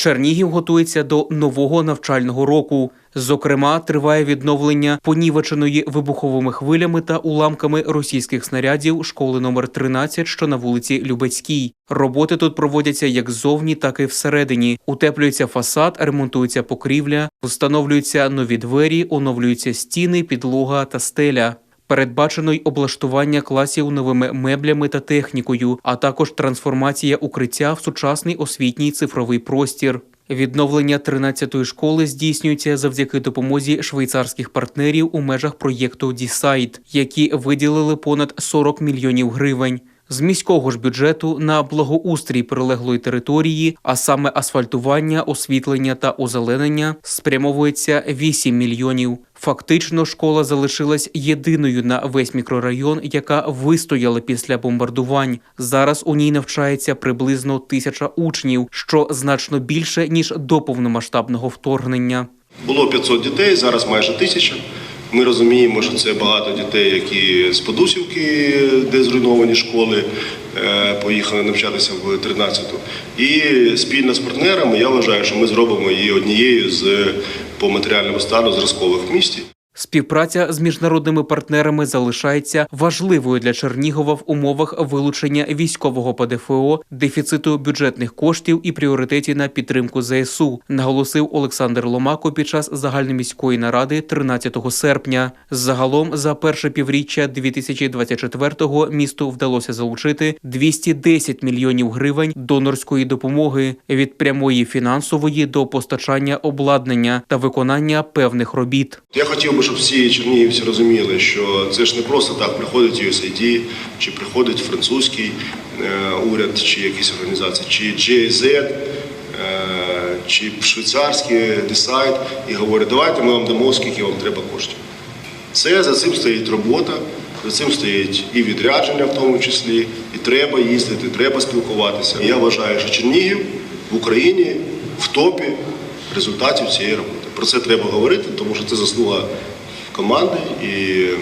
Чернігів готується до нового навчального року. Зокрема, триває відновлення понівеченої вибуховими хвилями та уламками російських снарядів школи номер 13, що на вулиці Любецькій. Роботи тут проводяться як ззовні, так і всередині. Утеплюється фасад, ремонтується покрівля, встановлюються нові двері, оновлюються стіни, підлога та стеля. Передбачено й облаштування класів новими меблями та технікою, а також трансформація укриття в сучасний освітній цифровий простір. Відновлення 13-ї школи здійснюється завдяки допомозі швейцарських партнерів у межах проєкту «Дісайт», які виділили понад 40 мільйонів гривень. З міського ж бюджету на благоустрій прилеглої території, а саме асфальтування, освітлення та озеленення, спрямовується 8 мільйонів. Фактично, школа залишилась єдиною на весь мікрорайон, яка вистояла після бомбардувань. Зараз у ній навчається приблизно тисяча учнів, що значно більше ніж до повномасштабного вторгнення. Було 500 дітей, зараз майже тисяча. Ми розуміємо, що це багато дітей, які з Подусівки, де зруйновані школи, е, поїхали навчатися в 13-ту. І спільно з партнерами я вважаю, що ми зробимо її однією з по матеріальному стану зразкових місті. Співпраця з міжнародними партнерами залишається важливою для Чернігова в умовах вилучення військового ПДФО, дефіциту бюджетних коштів і пріоритетів на підтримку ЗСУ, наголосив Олександр Ломако під час загальноміської наради 13 серпня. Загалом за перше півріччя 2024-го місту вдалося залучити 210 мільйонів гривень донорської допомоги від прямої фінансової до постачання обладнання та виконання певних робіт. Я хотів би, щоб всі чернігівці розуміли, що це ж не просто так приходить USAID, чи приходить французький е, уряд, чи якісь організації, чи GIZ, е, чи швейцарський Decide і говорить, давайте ми вам дамо, скільки вам треба коштів. Це за цим стоїть робота, за цим стоїть і відрядження, в тому числі, і треба їздити, треба спілкуватися. Я вважаю, що Чернігів в Україні в топі результатів цієї роботи. Про це треба говорити, тому що це заслуга команди і е,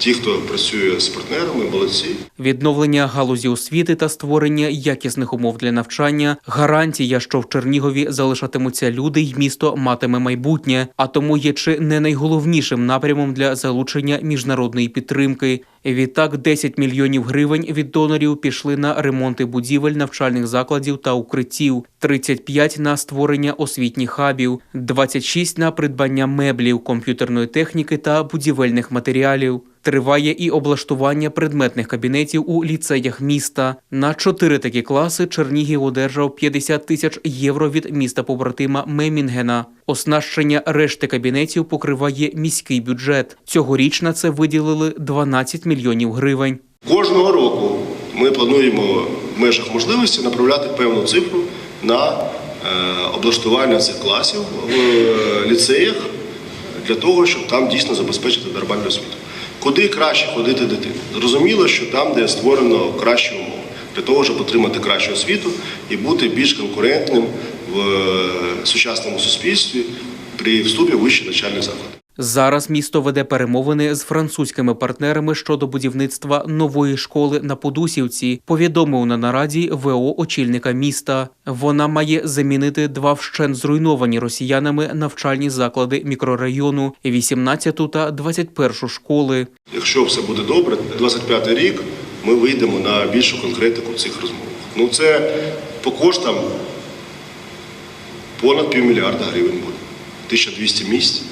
ті, хто працює з партнерами, молодці. Відновлення галузі освіти та створення якісних умов для навчання гарантія, що в Чернігові залишатимуться люди й місто матиме майбутнє, а тому є чи не найголовнішим напрямом для залучення міжнародної підтримки. Відтак 10 мільйонів гривень від донорів пішли на ремонти будівель навчальних закладів та укриттів, 35 – на створення освітніх хабів, 26 – на придбання меблів, комп'ютерної техніки та будівельних матеріалів. Триває і облаштування предметних кабінетів у ліцеях міста. На чотири такі класи Чернігів одержав 50 тисяч євро від міста побратима Мемінгена. Оснащення решти кабінетів покриває міський бюджет. Цьогоріч на це виділили 12 мільйонів гривень. Кожного року ми плануємо в межах можливості направляти певну цифру на е, облаштування цих класів в е, ліцеях для того, щоб там дійсно забезпечити нормальну освіту. Куди краще ходити дитину? Зрозуміло, що там, де створено кращі умови, для того, щоб отримати кращу освіту і бути більш конкурентним в е, сучасному суспільстві при вступі в вищі навчальні заклади. Зараз місто веде перемовини з французькими партнерами щодо будівництва нової школи на Подусівці. Повідомив на нараді ВО очільника міста. Вона має замінити два вщент зруйновані росіянами навчальні заклади мікрорайону 18 та 21 школи. Якщо все буде добре, 25 рік ми вийдемо на більшу конкретику цих розмовах. Ну це по коштам понад півмільярда гривень буде. 1200 місць,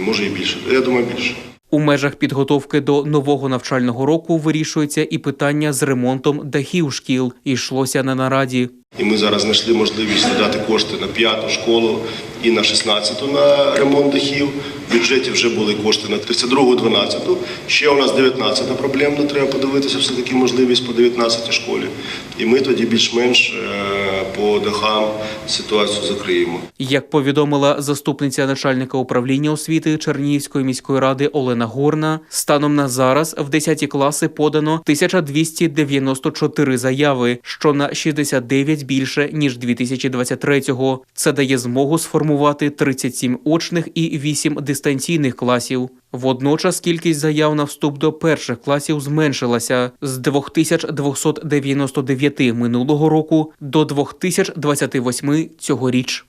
може і більше. Я думаю, більше. У межах підготовки до нового навчального року вирішується і питання з ремонтом дахів шкіл. Йшлося на нараді. І ми зараз знайшли можливість надати кошти на п'яту школу і на 16-ту на ремонт дахів. В бюджеті вже були кошти на 32-го, 12-ту. Ще у нас 19-та проблемна, треба подивитися все-таки можливість по 19-й школі. І ми тоді більш-менш е, по дахам ситуацію закриємо. Як повідомила заступниця начальника управління освіти Чернігівської міської ради Олена Горна, станом на зараз в 10 класи подано 1294 заяви, що на 69 9 більше ніж 2023-го. Це дає змогу сформувати 37 очних і 8 дистанційних класів. Водночас кількість заяв на вступ до перших класів зменшилася з 2299 минулого року до 2028 цьогоріч.